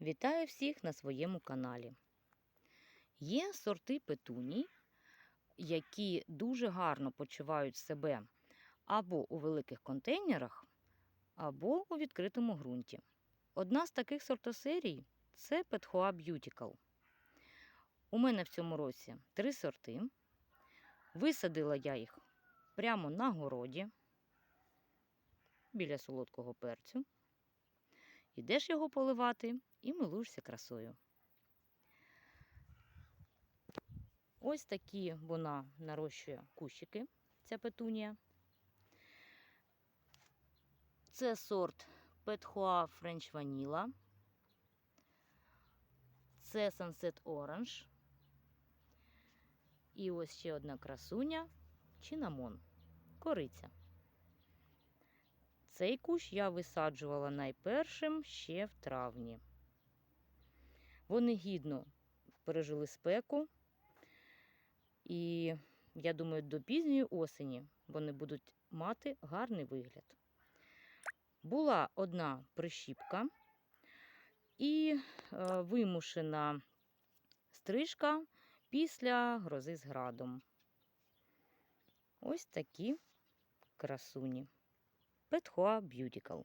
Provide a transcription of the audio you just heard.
Вітаю всіх на своєму каналі. Є сорти петуній, які дуже гарно почувають себе або у великих контейнерах, або у відкритому ґрунті. Одна з таких сортосерій це Pethoa Beautical. У мене в цьому році три сорти. Висадила я їх прямо на городі біля солодкого перцю. Ідеш його поливати і милуєшся красою. Ось такі вона нарощує кущики, ця петунія. Це сорт Pethoa French Vanilla. Це Sunset Orange. І ось ще одна красуня Чинамон. Кориця. Цей кущ я висаджувала найпершим ще в травні. Вони гідно пережили спеку, і я думаю, до пізньої осені вони будуть мати гарний вигляд. Була одна прищіпка і е, вимушена стрижка після грози з градом. Ось такі красуні. Петхоа Бьютикл.